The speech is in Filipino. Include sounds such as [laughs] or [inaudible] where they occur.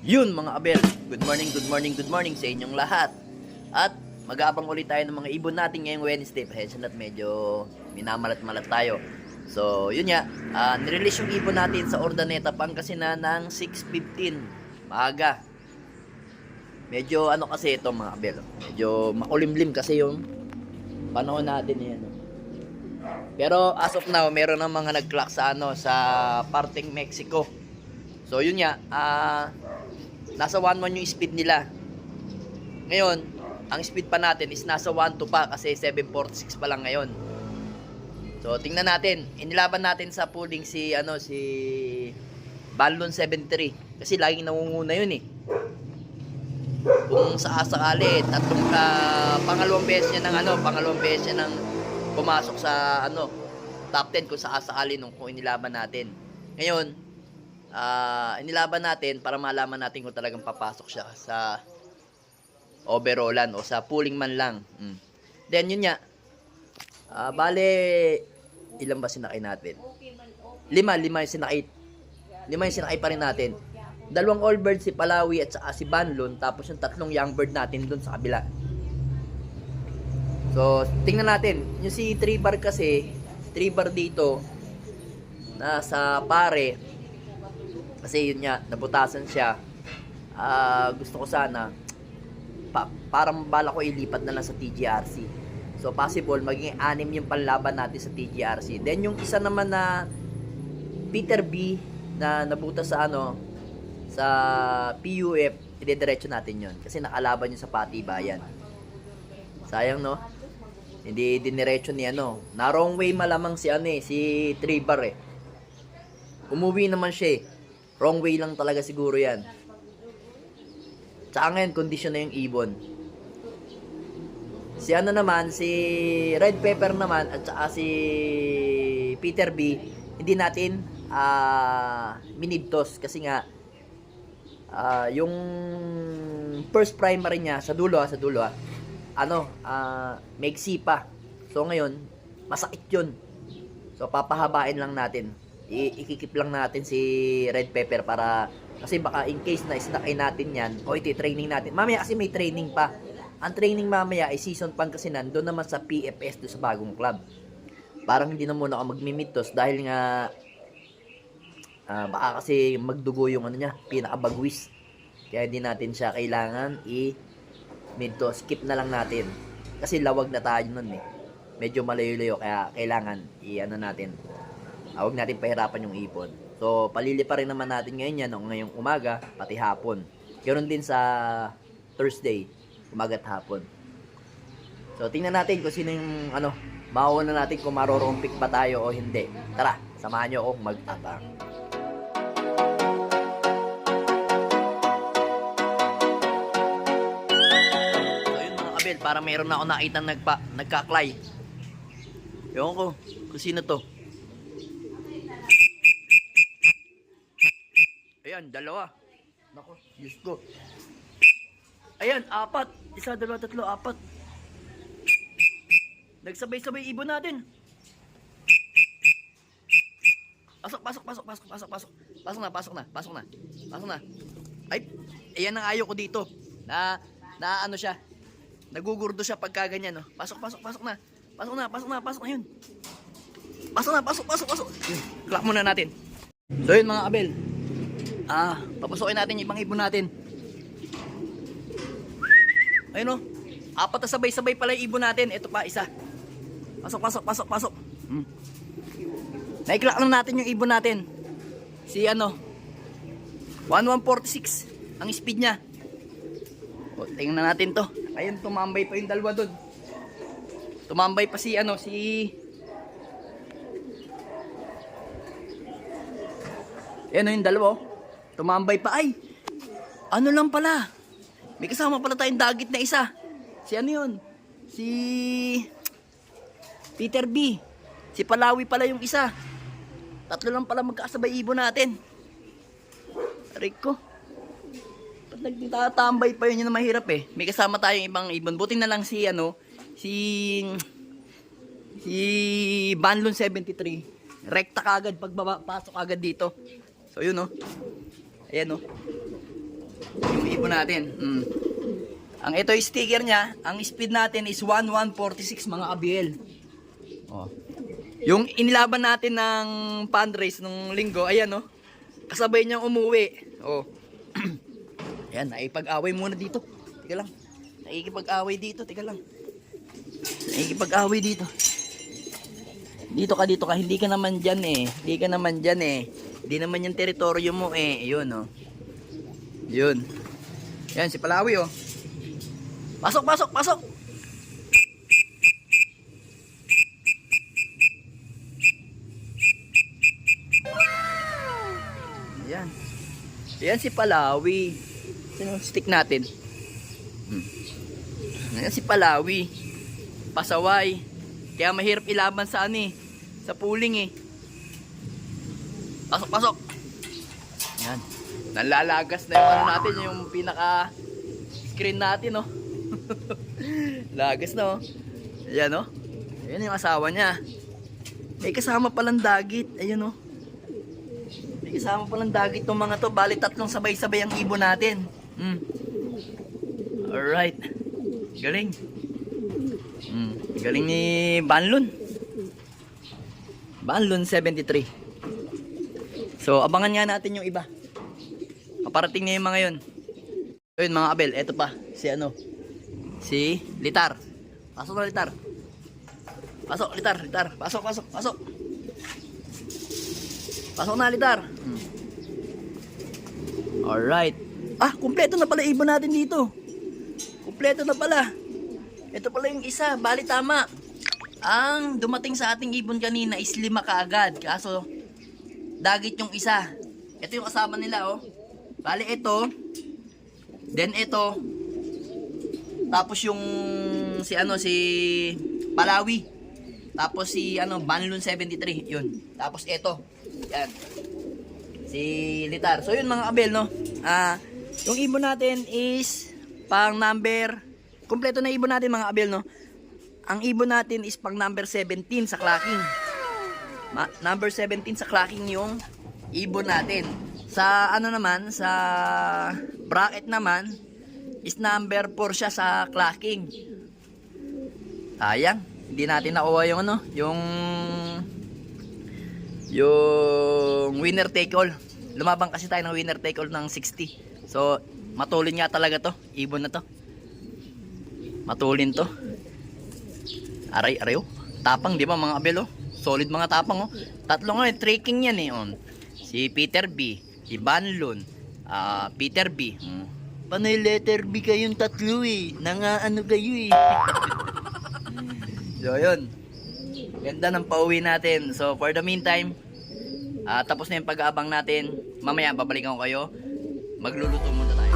Yun mga abel, good morning, good morning, good morning sa inyong lahat. At mag-aabang ulit tayo ng mga ibon natin ngayong Wednesday. Pasensya na't medyo minamalat-malat tayo. So, yun nga, ah, nirelease yung ibon natin sa Ordaneta, Pangasinan ng 6.15. Maaga. Medyo ano kasi ito mga abel, medyo makulimlim kasi yung panahon natin yan. Pero as of now, meron ng mga nag-clock sa ano sa parting Mexico. So yun nga, ah nasa 1.1 yung speed nila. Ngayon, ang speed pa natin is nasa 1.2 pa kasi 7.46 pa lang ngayon. So tingnan natin, inilaban natin sa pooling si ano si Balloon 73 kasi laging nangunguna yun eh. Kung sakasakali, tatlong ka, pangalawang beses niya ng ano, pangalawang beses niya ng pumasok sa ano, top 10 kung sakasakali nung kung inilaban natin. Ngayon, ah inilaban natin para malaman natin kung talagang papasok siya sa overallan o sa pooling man lang. Mm. Then yun nga. Ah, bale ilan ba sinakay natin? Lima, lima yung sinakay. Lima yung sinakay pa rin natin. Dalawang all bird si Palawi at saka si Banlon tapos yung tatlong young bird natin doon sa kabila. So, tingnan natin. Yung si 3 bar kasi, 3 bar dito, nasa pare, kasi yun nga, nabutasan siya. Ah, gusto ko sana, pa, parang bala ko ilipat na lang sa TGRC. So, possible, maging anim yung panlaban natin sa TGRC. Then, yung isa naman na Peter B, na nabuta sa ano, sa PUF, idediretso natin yon Kasi nakalaban yun sa Patibayan. Sayang, no? Hindi diniretso ni ano. Na wrong way malamang si ano eh, si Tribar eh. Umuwi naman siya eh. Wrong way lang talaga siguro yan. Tsaka ngayon, condition na yung ibon. Si ano naman, si Red Pepper naman, at saka si Peter B, hindi natin ah minidtos kasi nga ah, yung first primary niya sa dulo ah, sa dulo ah, ano, ah maigsi pa. So ngayon, masakit 'yun. So papahabain lang natin. I- ikikip lang natin si Red Pepper para kasi baka in case na isnakay natin 'yan o iti-training natin. Mamaya kasi may training pa. Ang training mamaya ay season Pangasinan doon naman sa PFS doon sa bagong club. Parang hindi na muna ako magmimitos dahil nga ah, baka kasi magdugo yung ano niya, pinakabagwis. Kaya hindi natin siya kailangan i mid to skip na lang natin. Kasi lawag na tayo nun eh. Medyo malayo-layo kaya kailangan i-ano natin. Ah, huwag natin pahirapan yung ipon. So, palili pa rin naman natin ngayon yan, no? ngayong umaga, pati hapon. Ganoon din sa Thursday, umaga at hapon. So, tingnan natin kung sino yung, ano, mauna natin kung marorompik ba tayo o hindi. Tara, samahan nyo ako mag-abang. So yun para meron na ako nakita nagpa, nagkaklay. Ewan ko, kung sino to. Ayan, dalawa. Nako, Diyos ko. Ayan, apat. Isa, dalawa, tatlo, apat. Nagsabay-sabay ibon natin. Pasok, pasok, pasok, pasok, pasok, pasok. Pasok na, pasok na, pasok na. Pasok na. Ay, ayan ang ayaw ko dito. Na, na ano siya. Nagugurdo siya pagka ganyan, no. Pasok, pasok, pasok na. Pasok na, pasok na, pasok na yun. Pasok na, pasok, pasok, pasok. Clock muna natin. So yun mga kabel. Ah, papasokin natin yung ibang ibon natin. Ayun o. Apat na sabay-sabay pala yung ibon natin. Ito pa, isa. Pasok, pasok, pasok, pasok. Hmm. Naiklak lang natin yung ibon natin. Si ano, 1146 ang speed niya. O, tingnan natin to. Ayun, tumambay pa yung dalawa doon. Tumambay pa si ano, si... Ayan o yung dalawa. oh. Tumambay pa. Ay, ano lang pala. May kasama pala tayong dagit na isa. Si ano yun? Si... Peter B. Si Palawi pala yung isa. Tatlo lang pala magkasabay ibon natin. Rico. Ba't nagtatambay pa yun yun mahirap eh. May kasama tayong ibang ibon. Buti na lang si ano, si si Banlon 73. Rekta kagad pagbaba, pasok agad dito. So yun oh. Ayan oh. Yung ibon natin. Mm. Ang ito yung sticker niya, ang speed natin is 1146 mga ABL. Oh. Yung inilaban natin ng pond race nung linggo, ayan oh. Kasabay niyang umuwi. Oh. [clears throat] ayan, naipag-away muna dito. Teka lang. Nakikipag-away dito, teka lang. Nakikipag-away dito. Dito ka, dito ka. Hindi ka naman dyan eh. Hindi ka naman dyan eh. Hindi naman yung teritoryo mo eh. Yun oh. Yun. Yan, si Palawi oh. Pasok, pasok, pasok! Yan. Yan si Palawi. Sino stick natin? Hmm. Yan si Palawi. Pasaway. Kaya mahirap ilaban sa ano eh. Sa pooling eh. Pasok, pasok. Yan. Nalalagas na yung ano natin, yung pinaka screen natin, no? [laughs] Lagas na, oh. Ayan, oh. Ayan yung asawa niya. May kasama palang dagit. Ayan, oh. May kasama palang dagit tong mga to. Bali, tatlong sabay-sabay ang ibon natin. Mm. Alright. Galing. Mm. Galing ni Banlon. Banlon 73. So, abangan nga natin yung iba. Kaparating na yung mga yun. So yun mga Abel, eto pa. Si ano? Si Litar. Pasok na Litar. Pasok, Litar, Litar. Pasok, pasok, pasok. Pasok na, Litar. Hmm. Alright. Ah, kumpleto na pala ibon natin dito. Kumpleto na pala. Ito pala yung isa. Bali tama. Ang dumating sa ating ibon kanina is lima kaagad. Kaso, dagit yung isa. Ito yung kasama nila, oh. Bali, ito. Then, ito. Tapos yung si ano, si Palawi. Tapos si ano, Banlun 73. Yun. Tapos ito. Yan. Si Litar. So, yun mga kabel, no? Ah, yung ibon natin is pang number Kompleto na ibon natin mga abel, no? Ang ibon natin is pang number 17 sa clacking. Ma- number 17 sa clacking yung ibon natin. Sa ano naman, sa bracket naman, is number 4 siya sa clacking. Sayang, hindi natin nakuha yung ano, yung yung winner take all. Lumabang kasi tayo ng winner take all ng 60. So, matulin nga talaga to. Ibon na to. Matulin to. Aray, aray oh. Tapang, di ba mga abel oh? Solid mga tapang oh. Tatlo nga, eh, tracking yan eh. On. Si Peter B. Si Banlon. ah Peter B. Hmm. Panay letter B kayong tatlo eh. Nangaano kayo eh. [laughs] so, yun. Ganda ng pauwi natin. So, for the meantime, ah tapos na yung pag-aabang natin. Mamaya, babalikan ko kayo. Magluluto muna tayo.